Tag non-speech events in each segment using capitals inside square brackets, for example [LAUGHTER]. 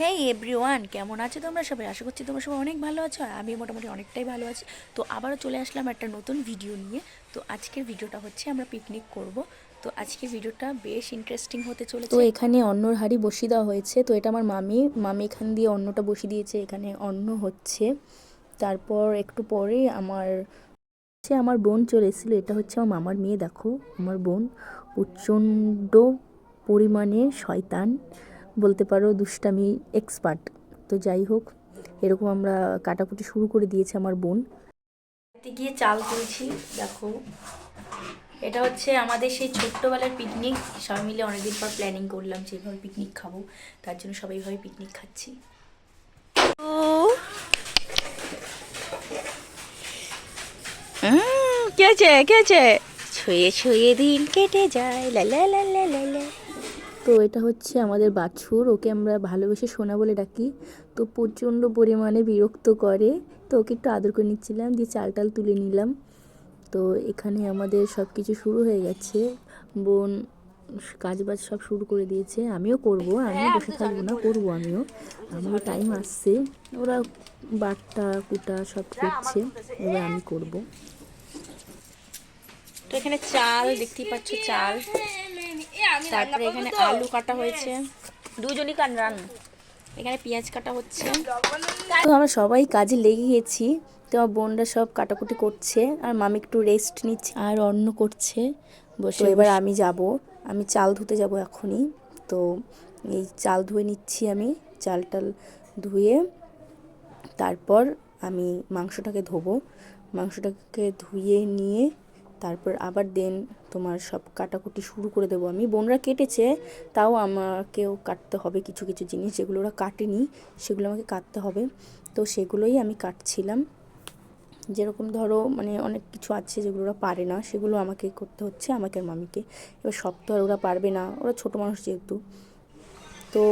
হেই everyone কেমন আছো তোমরা সবাই? আশা করছি তোমরা সবাই অনেক ভালো আছো আর আমি মোটামুটি অনেকটাই ভালো আছি। তো আবারও চলে আসলাম একটা নতুন ভিডিও নিয়ে। তো আজকের ভিডিওটা হচ্ছে আমরা পিকনিক করব। তো আজকের ভিডিওটা বেশ ইন্টারেস্টিং হতে চলেছে। তো এখানে অন্নর হাড়ি বসিয়ে দেওয়া হয়েছে। তো এটা আমার মামি। মামি এখান দিয়ে অন্নটা বসিয়ে দিয়েছে। এখানে অন্ন হচ্ছে। তারপর একটু পরে আমার হচ্ছে আমার বোন চলে এসেছিল। এটা হচ্ছে আমার মামার মেয়ে, দেখো। আমার বোন প্রচণ্ড পরিমাণে শয়তান। বলতে পারো দুষ্টামি এক্সপার্ট তো যাই হোক এরকম আমরা কাটাকুটি শুরু করে দিয়েছে আমার বোন। গিয়ে চাল তুলছি দেখো। এটা হচ্ছে আমাদের সেই ছোট্টবেলার পিকনিক সবাই মিলে অনেকদিন পর প্ল্যানিং করলাম যে এইভাবে পিকনিক খাব তার জন্য সবাই এইভাবে পিকনিক খাচ্ছি। কে আছে কে আছে ছুঁয়ে ছুঁয়ে দিন কেটে যায় লা লা লা লা লা। তো এটা হচ্ছে আমাদের বাছুর ওকে আমরা ভালোবেসে সোনা বলে ডাকি। তো প্রচণ্ড পরিমাণে বিরক্ত করে। তো ওকে একটু আদর করে নিচ্ছিলাম দিয়ে চাল টাল তুলে নিলাম। তো এখানে আমাদের সব কিছু শুরু হয়ে গেছে। বোন কাজ বাজ সব শুরু করে দিয়েছে। আমিও করব আমিও বসে থাকব না করব আমিও। আমারও টাইম আসছে। ওরা বাট্টা কুটা সব করছে। এবার আমি করব। তো এখানে চাল দেখতেই পাচ্ছ চাল। তারপরে এখানে আলু কাটা হয়েছে। দুজনই কান রান। এখানে পেঁয়াজ কাটা হচ্ছে। তো আমরা সবাই কাজে লেগে গেছি। তো আমার বোনরা সব কাটাকুটি করছে। আর মামি একটু রেস্ট নিচ্ছে। আর অন্য করছে। বসে এবার আমি যাব। আমি চাল ধুতে যাব এখনই। তো এই চাল ধুয়ে নিচ্ছি আমি। চাল টাল ধুয়ে তারপর আমি মাংসটাকে ধোবো। মাংসটাকে ধুয়ে নিয়ে তারপর আবার দেন তোমার সব কাটাকুটি শুরু করে দেবো আমি। বোনরা কেটেছে, তাও আমাকেও কাটতে হবে কিছু কিছু জিনিস যেগুলো ওরা কাটেনি, সেগুলো আমাকে কাটতে হবে। তো সেগুলোই আমি কাটছিলাম। যেরকম ধরো মানে অনেক কিছু আছে যেগুলো ওরা পারে না, সেগুলো আমাকে করতে হচ্ছে আমাকে আর মামিকে। এবার সব তো আর ওরা পারবে না, ওরা ছোটো মানুষ যেহেতু। তো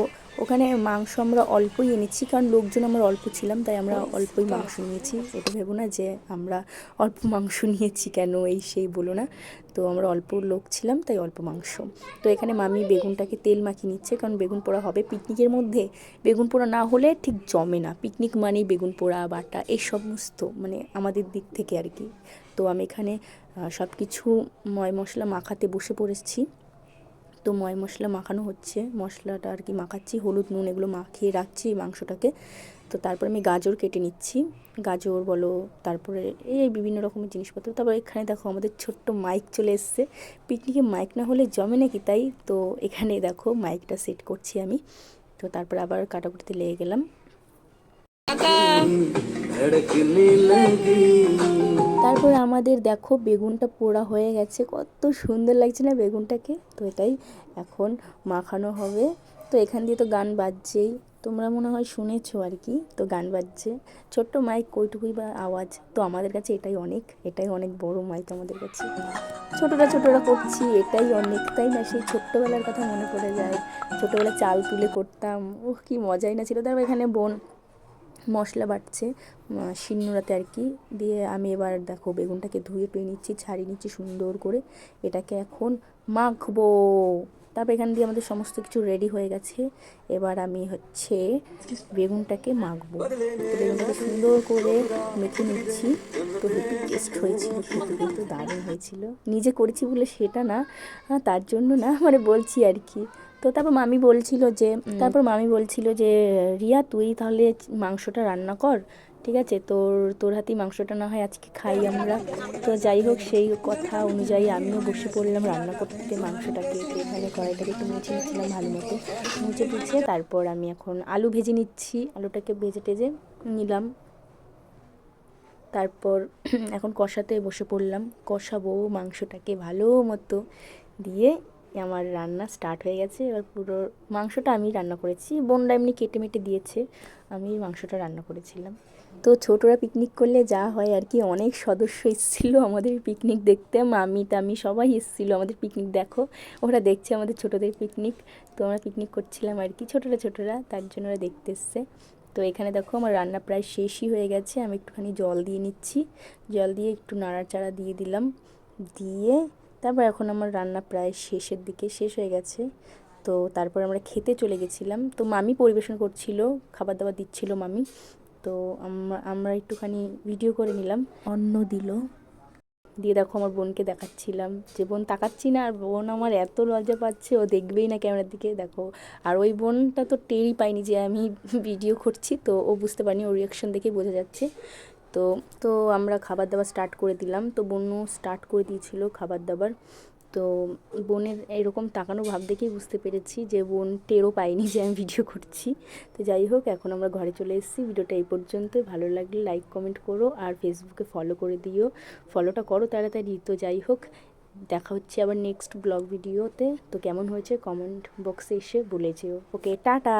ওখানে মাংস আমরা অল্পই এনেছি কারণ লোকজন আমরা অল্প ছিলাম তাই আমরা অল্পই মাংস নিয়েছি। এটা ভেবো না যে আমরা অল্প মাংস নিয়েছি কেন এই সেই বলো না। তো আমরা অল্প লোক ছিলাম তাই অল্প মাংস। তো এখানে মামি বেগুনটাকে তেল মাখিয়ে নিচ্ছে কারণ বেগুন পোড়া হবে পিকনিকের মধ্যে। বেগুন পোড়া না হলে ঠিক জমে না। পিকনিক মানেই বেগুন পোড়া বাটা এই সমস্ত মানে আমাদের দিক থেকে আর কি। তো আমি এখানে সব কিছু ময় মশলা মাখাতে বসে পড়েছি। তো ময় মশলা মাখানো হচ্ছে। মশলাটা আর কি মাখাচ্ছি, হলুদ, নুন এগুলো মাখিয়ে রাখছি মাংসটাকে। তো তারপরে আমি গাজর কেটে নিচ্ছি। গাজর বলো, তারপরে এই বিভিন্ন রকমের জিনিসপত্র। তারপর এখানে দেখো আমাদের ছোট্ট মাইক চলে এসছে। পিকনিকে মাইক না হলে জমে নাকি তাই? তো এখানে দেখো মাইকটা সেট করছি আমি। তো তারপর আবার কাটাকুটিতে লেগে গেলাম। তারপর আমাদের দেখো বেগুনটা পোড়া হয়ে গেছে। কত সুন্দর লাগছে না বেগুনটাকে? তো এটাই এখন মাখানো হবে। তো এখান দিয়ে তো গান বাজছেই। তোমরা মনে হয় শুনেছো আর কি, তো গান বাজছে। ছোট্ট মাইক কইটুকুই বা আওয়াজ। তো আমাদের কাছে এটাই অনেক এটাই অনেক বড় মাইক আমাদের কাছে। ছোটরা ছোটরা করছি, এটাই অনেক, তাই না? সেই ছোট্টবেলার কথা মনে পড়ে যায়। ছোটোবেলা চাল তুলে করতাম। ওহ কি মজাই না ছিল। তারপর এখানে বোন মশলা বাটছে শিলনোড়াতে আর কি। দিয়ে আমি এবার দেখো বেগুনটাকে ধুয়ে টুয়ে নিচ্ছি ছাড়িয়ে নিচ্ছি সুন্দর করে। এটাকে এখন মাখবো। তারপর এখান দিয়ে আমাদের সমস্ত কিছু রেডি হয়ে গেছে। এবার আমি হচ্ছে বেগুনটাকে মাখবো। বেগুনটাকে সুন্দর করে মেখে নিচ্ছি। তো হেপি টেস্ট হয়েছিল কিন্তু দারুণ হয়েছিল। নিজে করেছি বলে সেটা না হ্যাঁ, তার জন্য না মানে বলছি আর কি। তো তারপর মামি বলছিল যে তারপর মামি বলছিল যে রিয়া তুই তাহলে মাংসটা রান্না কর ঠিক আছে? তোর তোর হাতেই মাংসটা না হয় আজকে খাই আমরা। তো যাই হোক সেই কথা অনুযায়ী আমিও বসে পড়লাম রান্না করতে মাংসটাকে এখানে কড়াইটাকে একটু মুছে নিচ্ছিলাম ভালো মতো। মুছে টুছে তারপর আমি এখন আলু ভেজে নিচ্ছি আলুটাকে ভেজে টেজে নিলাম। তারপর [CLEARS THROAT] এখন কষাতে বসে পড়লাম। কষাবো মাংসটাকে ভালো মতো দিয়ে আমার রান্না স্টার্ট হয়ে গেছে। এবার পুরো মাংসটা আমি রান্না করেছি। বোনরা এমনি কেটে মেটে দিয়েছে। আমি মাংসটা রান্না করেছিলাম। তো ছোটরা পিকনিক করলে যা হয় আর কি, অনেক সদস্য এসেছিল আমাদের পিকনিক দেখতে। মামি তামি সবাই এসেছিল আমাদের পিকনিক দেখো। ওরা দেখছে আমাদের ছোটদের পিকনিক তো আমরা পিকনিক করছিলাম আর কি, ছোটরা ছোটরা, তার জন্য ওরা দেখতে এসছে। তো এখানে দেখো আমার রান্না প্রায় শেষই হয়ে গেছে। আমি একটুখানি জল দিয়ে নিচ্ছি। জল দিয়ে একটু নাড়াচাড়া দিয়ে দিলাম। দিয়ে তারপর এখন আমার রান্না প্রায় শেষের দিকে শেষ হয়ে গেছে। তো তারপর আমরা খেতে চলে গেছিলাম। তো মামি পরিবেশন করছিল খাবার দাবার দিচ্ছিল মামি। তো আমরা আমরা একটুখানি ভিডিও করে নিলাম। অন্ন দিল। দিয়ে দেখো আমার বোনকে দেখাচ্ছিলাম। যে বোন তাকাচ্ছি না আর বোন আমার এত লজ্জা পাচ্ছে ও দেখবেই না ক্যামেরার দিকে। দেখো আর ওই বোনটা তো টেরই পাইনি যে আমি [LAUGHS] ভিডিও করছি তো ও বুঝতে পারিনি ওর রিয়াকশন দেখেই বোঝা যাচ্ছে। তো তো আমরা খাবার দাবার স্টার্ট করে দিলাম। তো বোনও স্টার্ট করে দিয়েছিল খাবার দাবার তো বোনের এরকম তাকানো ভাব দেখেই বুঝতে পেরেছি যে বোন টেরও পায়নি যে আমি ভিডিও করছি। তো যাই হোক, এখন আমরা ঘরে চলে এসেছি। ভিডিওটা এই পর্যন্তই। ভালো লাগলে লাইক কমেন্ট করো আর ফেসবুকে ফলো করে দিও। ফলোটা করো তাড়াতাড়ি। তো যাই হোক, দেখা হচ্ছে আবার নেক্সট ব্লগ ভিডিওতে তো। কেমন হয়েছে কমেন্ট বক্সে এসে বলে যেও। Okay tata!